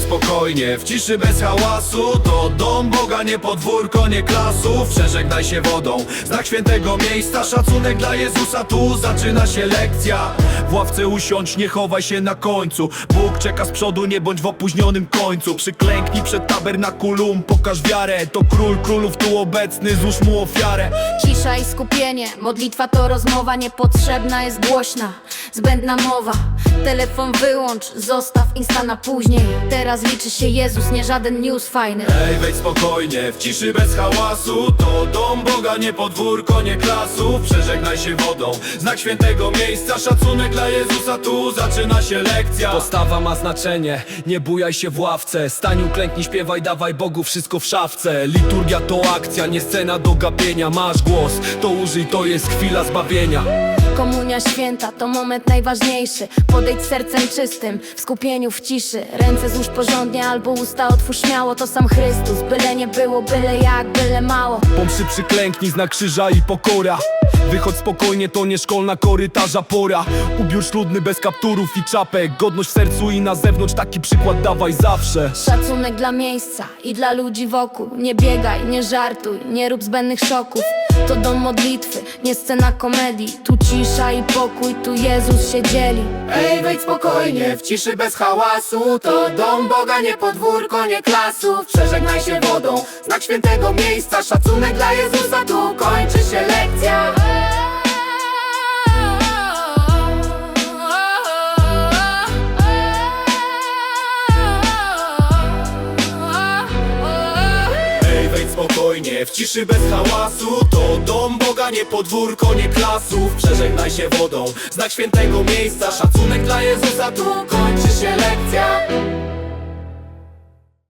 spokojnie, w ciszy bez hałasu. To dom Boga, nie podwórko, nie klasów Przeżegnaj się wodą, znak świętego miejsca. Szacunek dla Jezusa, tu zaczyna się lekcja. W ławce usiądź, nie chowaj się na końcu. Bóg czeka z przodu, nie bądź w opóźnionym końcu. Przyklęknij przed tabernakulum, pokaż wiarę. To król królów tu obecny, złóż mu ofiarę. Cisza i skupienie, modlitwa to rozmowa. Niepotrzebna jest głośna, zbędna mowa Telefon wyłącz, zostaw insta na później. Teraz liczy się Jezus, nie żaden news fajny. Ej, wejdź spokojnie, w ciszy bez hałasu. To dom Boga, nie podwórko, nie klasów Przeżegnaj się wodą, znak świętego miejsca. Szacunek dla Jezusa, tu zaczyna się lekcja. Postawa ma znaczenie, nie bujaj się w ławce. Stań, uklęknij, śpiewaj, dawaj Bogu wszystko w szafce. Liturgia to akcja, nie scena do gapienia. Masz głos, to użyj, to jest chwila zbawienia Komunia święta to moment najważniejszy. Podejdź sercem czystym, w skupieniu, w ciszy. Ręce złóż porządnie albo usta otwórz śmiało. To sam Chrystus, byle nie było, byle jak, byle mało. Pomszy przyklęknij, znak krzyża i pokora Wychodź spokojnie, to nie szkolna korytarza pora. Ubiór śludny bez kapturów i czapek. Godność w sercu i na zewnątrz, taki przykład dawaj zawsze. Szacunek dla miejsca i dla ludzi wokół. Nie biegaj, nie żartuj, nie rób zbędnych szoków. To dom modlitwy, nie scena komedii. Tu cisza i pokój, tu Jezus się dzieli. Ej, wejdź spokojnie, w ciszy bez hałasu. To dom Boga, nie podwórko, nie klasów. Przeżegnaj się wodą, znak świętego miejsca. Szacunek dla Jezusa, tu spokojnie, w ciszy bez hałasu. To dom Boga, nie podwórko, nie klasów. Przeżegnaj się wodą, znak świętego miejsca. Szacunek dla Jezusa, tu lekcja